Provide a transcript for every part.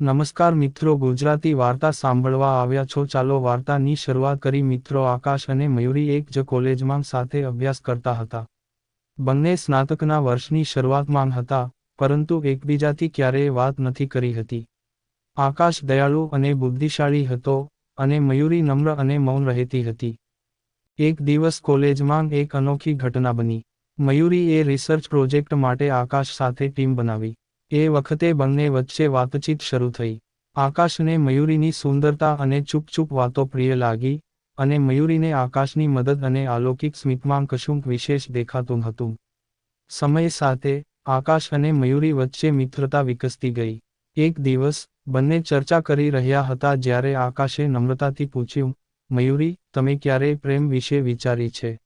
નમસ્કાર મિત્રો, ગુજરાતી વાર્તા સાંભળવા આવ્યા છો. ચાલો વાર્તાની શરૂઆત કરી. મિત્રો, આકાશ અને મયુરી એક જ કોલેજમાં સાથે અભ્યાસ કરતા હતા. બંને સ્નાતકના વર્ષની શરૂઆતમાં હતા, પરંતુ એકબીજાથી ક્યારેય વાત નથી કરી હતી. આકાશ દયાળુ અને બુદ્ધિશાળી હતો અને મયુરી નમ્ર અને મૌન રહેતી હતી. એક દિવસ કોલેજમાં એક અનોખી ઘટના બની. મયુરી એ રિસર્ચ પ્રોજેક્ટ માટે આકાશ સાથે ટીમ બનાવી. એ વખતે બંને વચ્ચે વાતચીત શરૂ થઈ. આકાશને મયુરીની સુંદરતા અને ચૂપચૂપ વાતો પ્રિય લાગી અને મયુરીને આકાશની મદદ અને અલૌકિક સ્મિતમાં કશુંક વિશેષ દેખાતું હતું. સમય સાથે આકાશ અને મયુરી વચ્ચે મિત્રતા વિકસતી ગઈ. એક દિવસ બંને ચર્ચા કરી રહ્યા હતા જ્યારે આકાશે નમ્રતાથી પૂછ્યું, મયુરી, તમે ક્યારેય પ્રેમ વિશે વિચારી છે?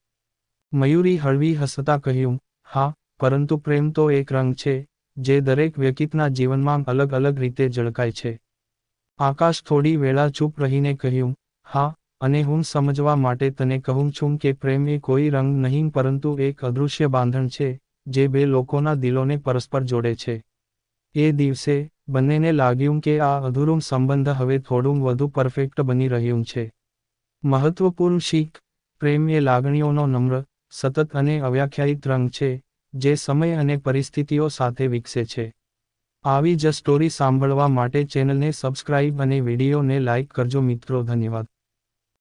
મયુરી હળવી હસતા કહ્યું, હા, પરંતુ પ્રેમ તો એક રંગ છે જે દરેક વ્યક્તિના જીવનમાં અલગ અલગ રીતે ઝળકાય છે. આકાશ થોડી વેળા ચૂપ રહીને કહ્યું, હા, અને હું સમજવા માટે તને કહું છું કે પ્રેમ એ કોઈ રંગ નહીં પરંતુ એક અદૃશ્ય બાંધણ છે, જે બે લોકોના દિલોને પરસ્પર જોડે છે. એ દિવસે બંનેને લાગ્યું કે આ અધૂરું સંબંધ હવે થોડું વધુ પરફેક્ટ બની રહ્યું છે. મહત્વપૂર્ણ શીખ, પ્રેમ એ લાગણીઓનો નમ્ર, સતત અને અવ્યાખ્યાયિત રંગ છે જે સમય અને પરિસ્થિતિઓ સાથે વિકસે છે. આવી જ સ્ટોરી સાંભળવા માટે ચેનલને સબસ્ક્રાઇબ અને વિડીયોને લાઇક કરજો મિત્રો, ધન્યવાદ.